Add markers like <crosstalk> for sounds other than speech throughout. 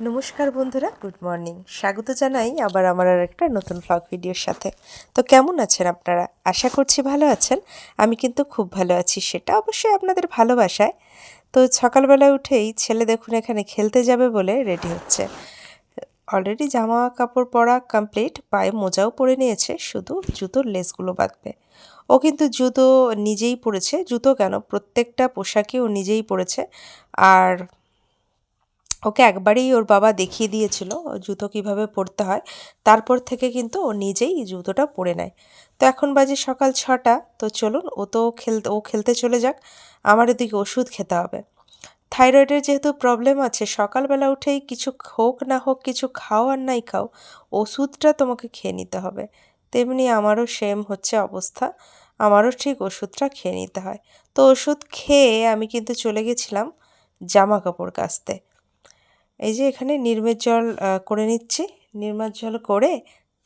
নমস্কার বন্ধুরা, good morning. স্বাগত জানাই আবার আমার আর একটা নতুন ফ্লগ ভিডিওর সাথে। তো কেমন আছেন আপনারা? আশা করছি ভালো আছেন। আমি কিন্তু খুব ভালো আছি, সেটা অবশ্যই আপনাদের ভালোবাসায়। তো সকালবেলা উঠেই ছেলে দেখুন এখানে খেলতে যাবে বলে রেডি হচ্ছে। অলরেডি জামা কাপড় পরা কমপ্লিট পায়ে মোজাও পরে নিয়েছে, শুধু জুতোর লেসগুলো বাঁধবে। ও কিন্তু জুতো নিজেই পরেছে, জুতো কেন? প্রত্যেকটা পোশাকই ও নিজেই পরেছে। আর ওকে একবারেই ওর বাবা দেখিয়ে দিয়েছিল জুতো কীভাবে পরতে হয়। তারপর থেকে কিন্তু ও নিজেই জুতোটা পরে নেয়। তো এখন বাজে সকাল ছটা, তো চলুন ও তো খেলতে ও খেলতে চলে যাক। আমার এদিকে ওষুধ খেতে হবে। থাইরয়েডের যেহেতু প্রবলেম আছে, সকালবেলা উঠেই কিছু হোক না হোক, কিছু খাও আর নাই খাও, ওষুধটা তোমাকে খেয়ে নিতে হবে। তেমনি আমারও সেম হচ্ছে অবস্থা। আমারও ঠিক ওষুধটা খেয়ে নিতে হয়। তো ওষুধ খেয়ে আমি কিন্তু চলে গেছিলাম জামা কাপড় কাচতে। এই যে এখানে নির্মের জল করে নিচ্ছি। নির্মার জল করে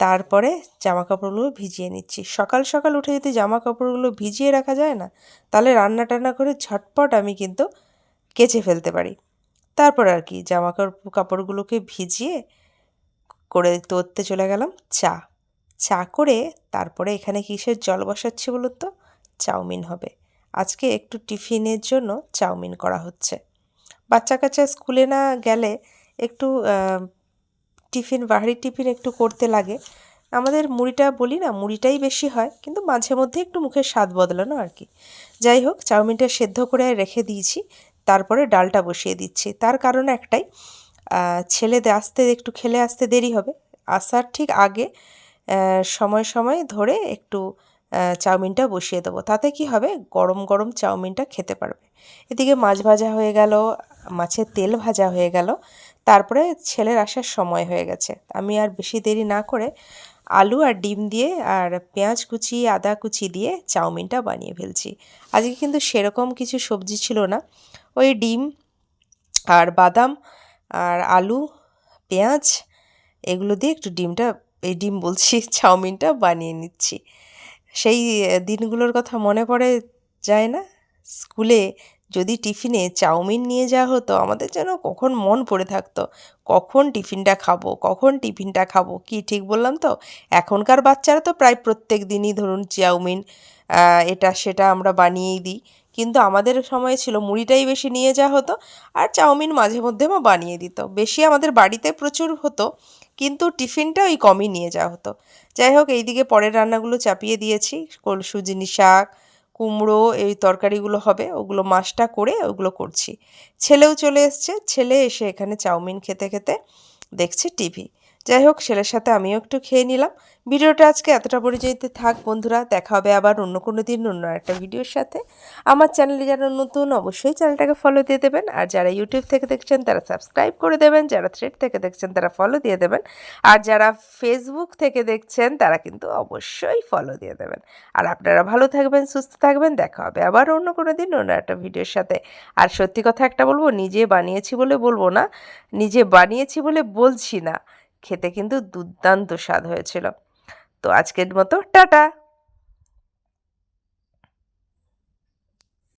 তারপরে জামা কাপড়গুলো ভিজিয়ে নিচ্ছি। সকাল সকাল উঠে যদি জামা কাপড়গুলো ভিজিয়ে রাখা যায় না, তাহলে রান্না টান্না করে ঝটপট আমি কিন্তু কেচে ফেলতে পারি। তারপর আর কি জামা কাপড় কাপড়গুলোকে ভিজিয়ে করে তোরতে চলে গেলাম চা। চা করে তারপরে এখানে কিসের জল বসাচ্ছি বলুন তো? চাউমিন হবে। আজকে একটু টিফিনের জন্য চাউমিন করা হচ্ছে। বাচ্চা কাচ্চা স্কুলে না গেলে একটু টিফিন, বাহারি টিফিন একটু করতে লাগে। আমাদের মুড়িটা বলি না, মুড়িটাই বেশি হয়, কিন্তু মাঝে মধ্যে একটু মুখের স্বাদ বদলানো আর কি। যাই হোক, চাউমিনটা সেদ্ধ করে রেখে দিয়েছি, তারপরে ডালটা বসিয়ে দিচ্ছি। তার কারণ একটাই ছেলেদের আসতে একটু খেলে আসতে দেরি হবে। আসার ঠিক আগে সময় সময় ধরে একটু চাউমিনটা বসিয়ে দেবো। তাতে কি হবে, গরম গরম চাউমিনটা খেতে পারবে। এদিকে মাছ ভাজা হয়ে গেল মাছের তেল ভাজা হয়ে গেল। তারপরে ছেলের আসার সময় হয়ে গেছে। আমি আর বেশি দেরি না করে আলু আর ডিম দিয়ে আর পেঁয়াজ কুচি, আদা কুচি দিয়ে চাউমিনটা বানিয়ে ফেলছি। আজকে কিন্তু সেরকম কিছু সবজি ছিল না। ওই ডিম আর বাদাম আর আলু, পেঁয়াজ, এগুলো দিয়ে একটু ডিমটা, এই ডিম বলছি, <laughs> চাউমিনটা বানিয়ে নিচ্ছি। সেই দিনগুলোর কথা মনে পড়ে যায় না? স্কুলে যদি টিফিনে চাউমিন নিয়ে যাওয়া হতো, আমাদের যেন কখন মন পড়ে থাকতো। কখন টিফিনটা খাব, কখন টিফিনটা খাব, কি ঠিক বললাম তো? এখনকার বাচ্চারা তো প্রায় প্রত্যেক দিনই ধরুন চাউমিন এটা সেটা আমরা বানিয়েই দিই। কিন্তু আমাদের সময় ছিল মুড়িটাই বেশি নিয়ে যাওয়া হতো আর চাউমিন মাঝে মধ্যে মা বানিয়ে দিত। বেশি আমাদের বাড়িতে প্রচুর হতো, কিন্তু টিফিনটা ওই কমই নিয়ে যাওয়া হতো। যাই হোক, এইদিকে পরের রান্নাগুলো চাপিয়ে দিয়েছি। সুজিনি শাক কুমড়ো এই তরকারিগুলো হবে, ওগুলো মাছটা করে ওগুলো করছি। ছেলেও চলে এসছে, ছেলে এসে এখানে চাউমিন খেতে খেতে দেখছে টিভি। যাই হোক ছেলের সাথে আমিও একটু খেয়ে নিলাম। ভিডিওটা আজকে এতটা পরিচয়তে থাক বন্ধুরা, দেখা হবে আবার অন্য কোনো দিন, অন্য একটা ভিডিওর সাথে। আমার চ্যানেলে যারা নতুন, অবশ্যই চ্যানেলটাকে ফলো দিয়ে দেবেন। আর যারা ইউটিউব থেকে দেখছেন, তারা সাবস্ক্রাইব করে দেবেন। যারা থ্রেড থেকে দেখছেন, তারা ফলো দিয়ে দেবেন। আর যারা ফেসবুক থেকে দেখছেন, তারা কিন্তু অবশ্যই ফলো দিয়ে দেবেন। আর আপনারা ভালো থাকবেন, সুস্থ থাকবেন, দেখা হবে আবার অন্য কোনো দিন, অন্য একটা ভিডিওর সাথে। আর সত্যি কথা একটা বলব, নিজে বানিয়েছি বলে বলব না, নিজে বানিয়েছি বলে বলছি না। খেতে কিন্তু দুর্দান্ত স্বাদ হয়েছিল। তো আজকের মতো টাটা।